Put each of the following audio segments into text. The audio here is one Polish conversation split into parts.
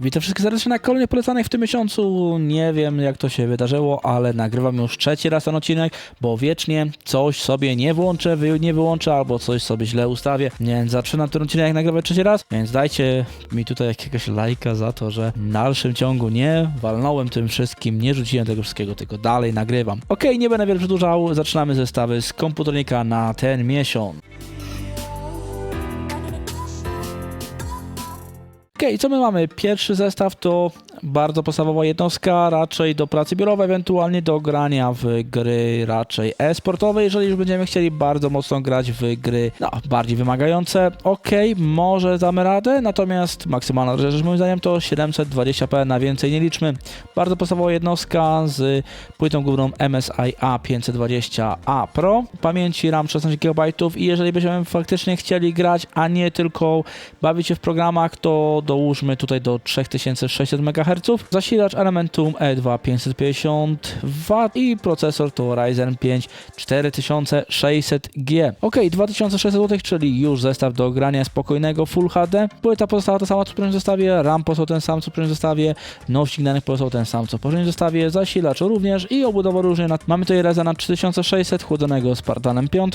Witam wszystkich serdecznie na kolejnych polecanych w tym miesiącu. Nie wiem jak to się wydarzyło, ale nagrywam już trzeci raz ten odcinek, bo wiecznie coś sobie nie włączę, wy nie wyłączę, albo coś sobie źle ustawię. Więc zaczynam ten odcinek nagrywać trzeci raz, więc dajcie mi tutaj jakiegoś lajka za to, że w dalszym ciągu nie walnąłem tym wszystkim, nie rzuciłem tego wszystkiego, tylko dalej nagrywam. Okej, nie będę wiele przedłużał, zaczynamy zestawy z komputernika na ten miesiąc. Okej, co my mamy? Pierwszy zestaw to bardzo podstawowa jednostka, raczej do pracy biurowej, ewentualnie do grania w gry raczej e-sportowe, jeżeli już będziemy chcieli bardzo mocno grać w gry no, bardziej wymagające. Okej, może damy radę, natomiast maksymalna rzecz moim zdaniem to 720p, na więcej nie liczmy. Bardzo podstawowa jednostka z płytą główną MSI A520A Pro, pamięci RAM 16 GB i jeżeli będziemy faktycznie chcieli grać, a nie tylko bawić się w programach, to dołóżmy tutaj do 3600 MHz. Zasilacz Elementum E E2 550W i procesor to Ryzen 5 4600G. Ok, 2600 zł, czyli już zestaw do grania spokojnego Full HD. Płyta pozostała ta sama co w poprzednim zestawie, RAM pozostał ten sam co w poprzednim zestawie, nośnik danych pozostał ten sam co w poprzednim zestawie, zasilacz również i obudowa różnie. Mamy tutaj Ryzena 3600 chłodzonego Spartanem 5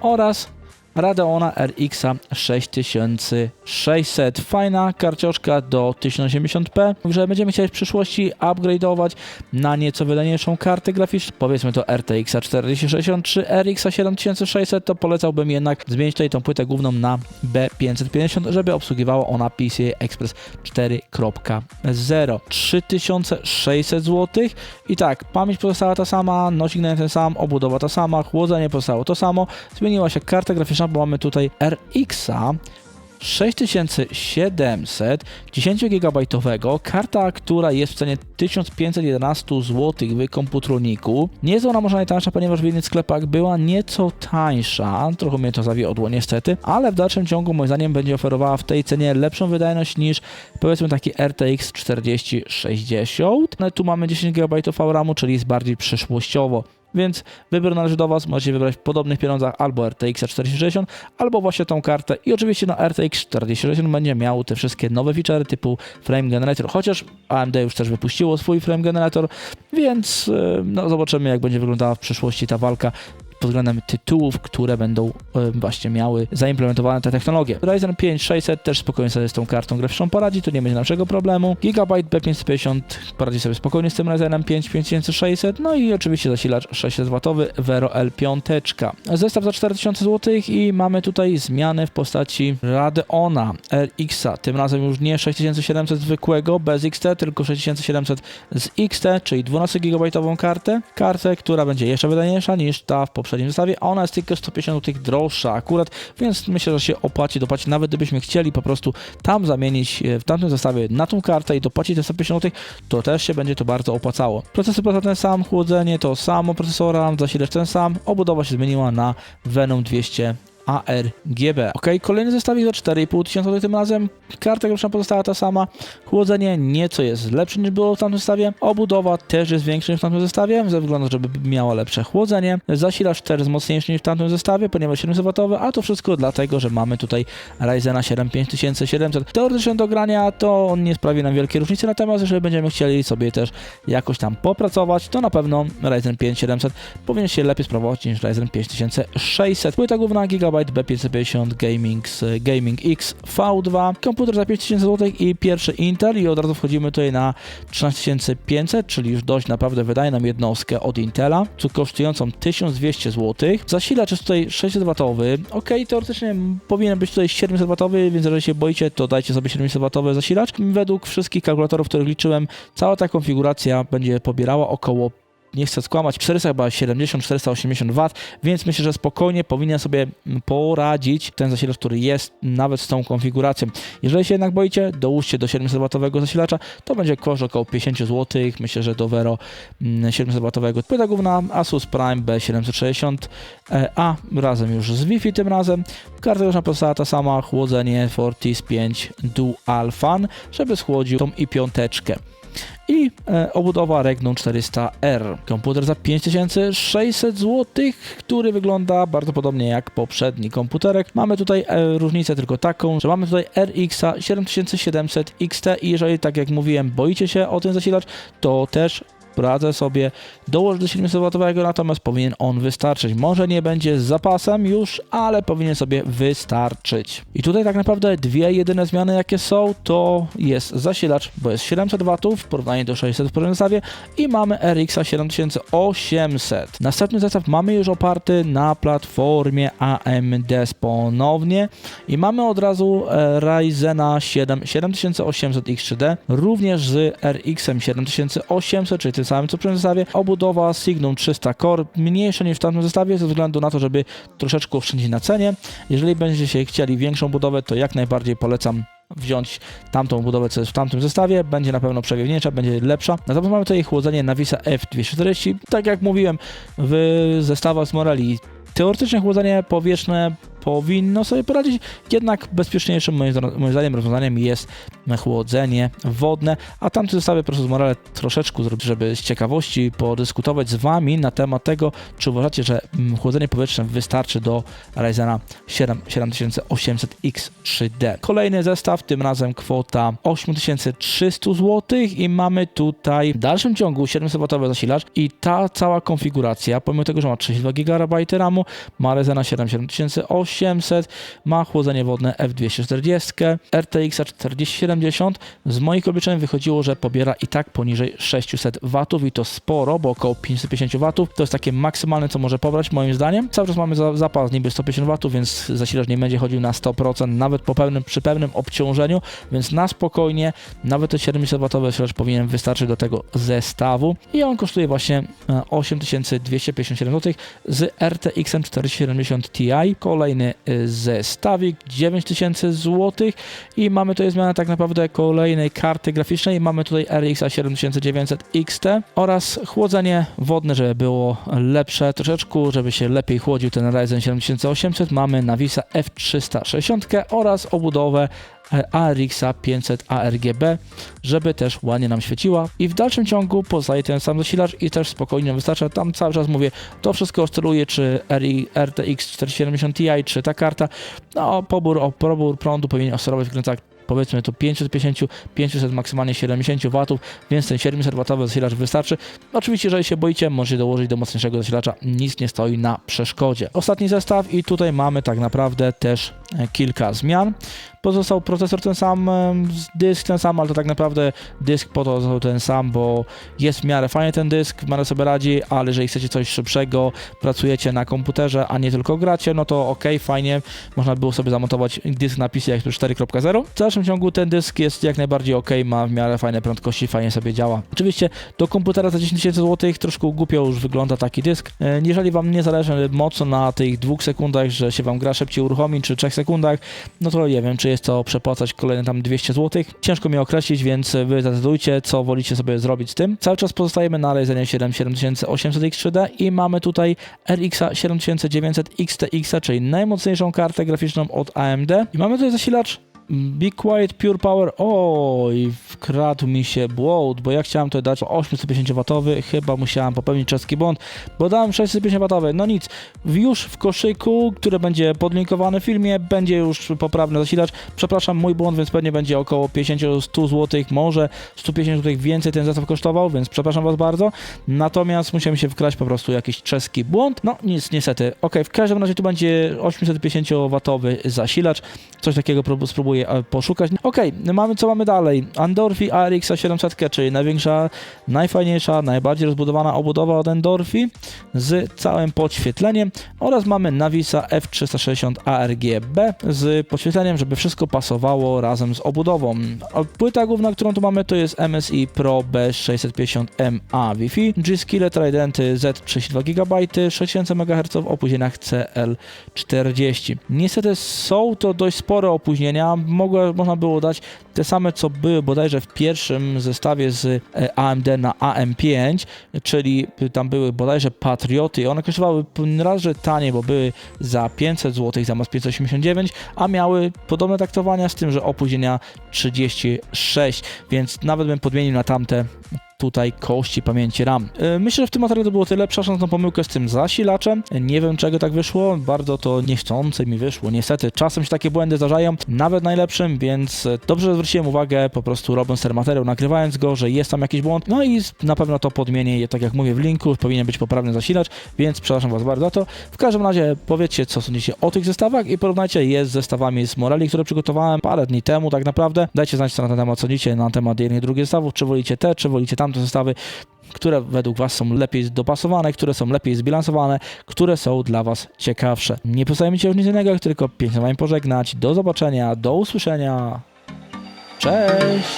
oraz Radeona RX 6600. Fajna karcioszka do 1080p, że będziemy chcieli w przyszłości upgrade'ować na nieco wydajniejszą kartę graficzną, powiedzmy to RTX 4060 czy RX 7600, to polecałbym jednak zmienić tutaj tą płytę główną na B550, żeby obsługiwała ona PCI Express 4.0. 3600 zł i tak, pamięć pozostała ta sama, na ten sam, obudowa ta sama, chłodzenie pozostało to samo, zmieniła się karta graficzna, bo mamy tutaj RX-a 6700 10 GB, karta, która jest w cenie 1511 zł w komputroniku. Nie jest ona może najtańsza, ponieważ w innych sklepach była nieco tańsza, trochę mnie to zawiodło niestety, ale w dalszym ciągu moim zdaniem będzie oferowała w tej cenie lepszą wydajność niż powiedzmy taki RTX 4060. No tu mamy 10 GB VRAMu, czyli jest bardziej przyszłościowo. Więc wybór należy do Was. Możecie wybrać w podobnych pieniądzach albo RTX 4060, albo właśnie tą kartę. I oczywiście na RTX 4060 będzie miał te wszystkie nowe featurey typu Frame Generator, chociaż AMD już też wypuściło swój Frame Generator, więc yy, no, zobaczymy jak będzie wyglądała w przyszłości ta walka pod względem tytułów, które będą e, właśnie miały zaimplementowane te technologie. Ryzen 5 600 też spokojnie sobie z tą kartą graficzną poradzi, tu nie będzie naszego problemu. Gigabyte B550 poradzi sobie spokojnie z tym Ryzenem 5 5600, no i oczywiście zasilacz 600W Vero L5. Zestaw za 4000 zł i mamy tutaj zmiany w postaci Radeona RX-a, tym razem już nie 6700 zwykłego bez XT, tylko 6700 z XT, czyli 12 GB kartę. Kartę, która będzie jeszcze wydajniejsza niż ta w poprzednim zestawie, a ona jest tylko 150 zł droższa akurat, więc myślę, że się opłaci dopłacić, nawet gdybyśmy chcieli po prostu tam zamienić e, w tamtym zestawie na tą kartę i dopłacić te 150 zł, to też się będzie to bardzo opłacało. Procesor poza ten sam, chłodzenie to samo procesora, zasilacz ten sam, obudowa się zmieniła na Venom 200 ARGB. Ok, kolejny zestawik za 4,5 tysiąca tym razem. Karta graficzna pozostała ta sama. Chłodzenie nieco jest lepsze niż było w tamtym zestawie. Obudowa też jest większa niż w tamtym zestawie, ze względu, żeby miała lepsze chłodzenie. Zasilacz też jest mocniejszy niż w tamtym zestawie, ponieważ 700W, a to wszystko dlatego, że mamy tutaj Ryzena 7 5700. Teoretycznie do grania to on nie sprawi nam wielkiej różnicy, natomiast jeżeli będziemy chcieli sobie też jakoś tam popracować, to na pewno Ryzen 5 700 powinien się lepiej sprawować niż Ryzen 5600. Płyta główna GB B550 Gaming, Gaming X V2, komputer za 5000 zł i pierwszy Intel i od razu wchodzimy tutaj na 13500, czyli już dość naprawdę wydaje nam jednostkę od Intela, co kosztującą 1200 zł. Zasilacz jest tutaj 600W, ok, teoretycznie powinien być tutaj 700W, więc jeżeli się boicie, to dajcie sobie 700W zasilacz. Według wszystkich kalkulatorów, których liczyłem, cała ta konfiguracja będzie pobierała około nie chcę skłamać, 400 chyba 70-480 W, więc myślę, że spokojnie powinien sobie poradzić ten zasilacz, który jest nawet z tą konfiguracją. Jeżeli się jednak boicie, dołóżcie do 700W zasilacza, to będzie koszt około 50 zł, myślę, że do Vero 700W. Płyta główna Asus Prime B760A razem już z Wi-Fi tym razem. Karta już pozostała ta sama, chłodzenie Fortis 5 Dual Fan, żeby schłodził tą i piąteczkę. I e, obudowa Regnum 400R. Komputer za 5600 zł, który wygląda bardzo podobnie jak poprzedni komputerek. Mamy tutaj e, różnicę tylko taką, że mamy tutaj RX 7700 XT i jeżeli tak jak mówiłem boicie się o ten zasilacz, to też poradzę sobie dołożyć do 700W, natomiast powinien on wystarczyć. Może nie będzie z zapasem już, ale powinien sobie wystarczyć. I tutaj tak naprawdę dwie jedyne zmiany jakie są, to jest zasilacz, bo jest 700W w porównaniu do 600 w zestawie i mamy RX 7800. Następny zestaw mamy już oparty na platformie AMD ponownie i mamy od razu e, Ryzena 7 7800 X3D, również z RX-em 7800, czyli tym samym co przy zestawie. Obudowa Signum 300 Core, mniejsza niż w tamtym zestawie, ze względu na to, żeby troszeczkę oszczędzić na cenie. Jeżeli będziecie chcieli większą budowę, to jak najbardziej polecam wziąć tamtą budowę, co jest w tamtym zestawie, będzie na pewno przewiewniejsza, będzie lepsza. Natomiast mamy tutaj chłodzenie Navisa F240. Tak jak mówiłem, w zestawach z Morali teoretycznie chłodzenie powietrzne powinno sobie poradzić, jednak bezpieczniejszym moim, zdaniem rozwiązaniem jest chłodzenie wodne, a tamte zestawy po prostu z Morale troszeczkę zrobić, żeby z ciekawości podyskutować z Wami na temat tego, czy uważacie, że mm, chłodzenie powietrzne wystarczy do Ryzena 7 7800X3D. Kolejny zestaw, tym razem kwota 8300 zł i mamy tutaj w dalszym ciągu 700W zasilacz i ta cała konfiguracja, pomimo tego, że ma 32 GB RAMu, ma Ryzena 7 7800 800, ma chłodzenie wodne F240, RTX 4070. Z moich obliczeń wychodziło, że pobiera i tak poniżej 600 W i to sporo, bo około 550 W. To jest takie maksymalne, co może pobrać moim zdaniem. Cały czas mamy za, zapas niby 150 W, więc zasilacz nie będzie chodził na 100%, nawet po pełnym, przy pełnym obciążeniu, więc na spokojnie, nawet ten 700 W zasilacz powinien wystarczyć do tego zestawu i on kosztuje właśnie 8257 zł z RTX 4070 Ti. Kolejny kolejny y, zestawik 9000 zł i mamy tutaj zmianę tak naprawdę kolejnej karty graficznej. Mamy tutaj RX 7900 XT oraz chłodzenie wodne, żeby było lepsze troszeczkę, żeby się lepiej chłodził ten Ryzen 7800. Mamy Navisa F360 oraz obudowę ARX 500 ARGB, żeby też ładnie nam świeciła i w dalszym ciągu pozostaje ten sam zasilacz i też spokojnie wystarcza. Tam cały czas mówię, to wszystko oscyluje, czy RTX 4070 Ti, czy ta karta. No, pobór, o, pobór prądu powinien oscylować w granicach powiedzmy tu 550, 500, maksymalnie 70 W, więc ten 700 W zasilacz wystarczy. Oczywiście, jeżeli się boicie, możecie dołożyć do mocniejszego zasilacza, nic nie stoi na przeszkodzie. Ostatni zestaw i tutaj mamy tak naprawdę też kilka zmian. Pozostał procesor ten sam, dysk ten sam, ale to tak naprawdę dysk po to został ten sam, bo jest w miarę fajny ten dysk, w miarę sobie radzi, ale jeżeli chcecie coś szybszego, pracujecie na komputerze, a nie tylko gracie, no to ok, fajnie, można było sobie zamontować dysk na PCI Express 4.0. W dalszym ciągu ten dysk jest jak najbardziej ok, ma w miarę fajne prędkości, fajnie sobie działa. Oczywiście do komputera za 10 tysięcy złotych troszkę głupio już wygląda taki dysk. E, jeżeli Wam nie zależy mocno na tych dwóch sekundach, że się Wam gra szybciej uruchomi, czy trzech sekundach, no to nie wiem, czy jest to przepłacać kolejne tam 200 zł. Ciężko mi określić, więc wy zdecydujcie, co wolicie sobie zrobić z tym. Cały czas pozostajemy na Ryzenie 7 7800 X3D i mamy tutaj RX 7900 XTX, czyli najmocniejszą kartę graficzną od AMD. I mamy tutaj zasilacz Be Quiet Pure Power. Oj, wkradł mi się błąd, bo ja chciałem to dać 850W. Chyba musiałem popełnić czeski błąd, bo dałem 650W. No nic, już w koszyku, który będzie podlinkowany w filmie, będzie już poprawny zasilacz. Przepraszam, mój błąd, więc pewnie będzie około 50-100 zł, może 150 zł więcej ten zestaw kosztował, więc przepraszam Was bardzo. Natomiast musiałem się wkraść po prostu jakiś czeski błąd. No nic, niestety. Ok, w każdym razie tu będzie 850W zasilacz. Coś takiego spróbuję spróbuję e, poszukać. Ok, mamy co mamy dalej. Andorfi ARX 700, czyli największa, najfajniejsza, najbardziej rozbudowana obudowa od Endorfi z całym podświetleniem oraz mamy Navisa F360 ARGB z podświetleniem, żeby wszystko pasowało razem z obudową. Płyta główna, którą tu mamy to jest MSI Pro B650MA Wi-Fi, G-Skillet Tridenty Z32 GB, 6000 MHz w opóźnieniach CL40. Niestety są to dość spore opóźnienia, mogło, można było dać te same, co były bodajże w pierwszym zestawie z e, AMD na AM5, czyli tam były bodajże Patrioty. One kosztowały raz, że taniej, bo były za 500 zł zamiast 589, a miały podobne traktowania z tym, że opóźnienia 36, więc nawet bym podmienił na tamte tutaj kości pamięci RAM. Yy, Myślę, że w tym materiale to było tyle. Przepraszam za pomyłkę z tym zasilaczem. Nie wiem, czego tak wyszło. Bardzo to niechcące mi wyszło. Niestety, czasem się takie błędy zdarzają, nawet najlepszym, więc e, dobrze, że zwróciłem uwagę, po prostu robiąc ten materiał, nagrywając go, że jest tam jakiś błąd. No i na pewno to podmienię je, tak jak mówię w linku, powinien być poprawny zasilacz, więc przepraszam Was bardzo za to. W każdym razie powiedzcie, co sądzicie o tych zestawach i porównajcie je z zestawami z Morelli, które przygotowałem parę dni temu tak naprawdę. Dajcie znać, co na ten temat sądzicie, na temat jednych i zestawów, czy wolicie te, czy wolicie tamte zestawy, które według Was są lepiej dopasowane, które są lepiej zbilansowane, które są dla Was ciekawsze. Nie pozostaje mi się już nic innego, tylko pięknie z Wami pożegnać. Do zobaczenia, do usłyszenia. Cześć!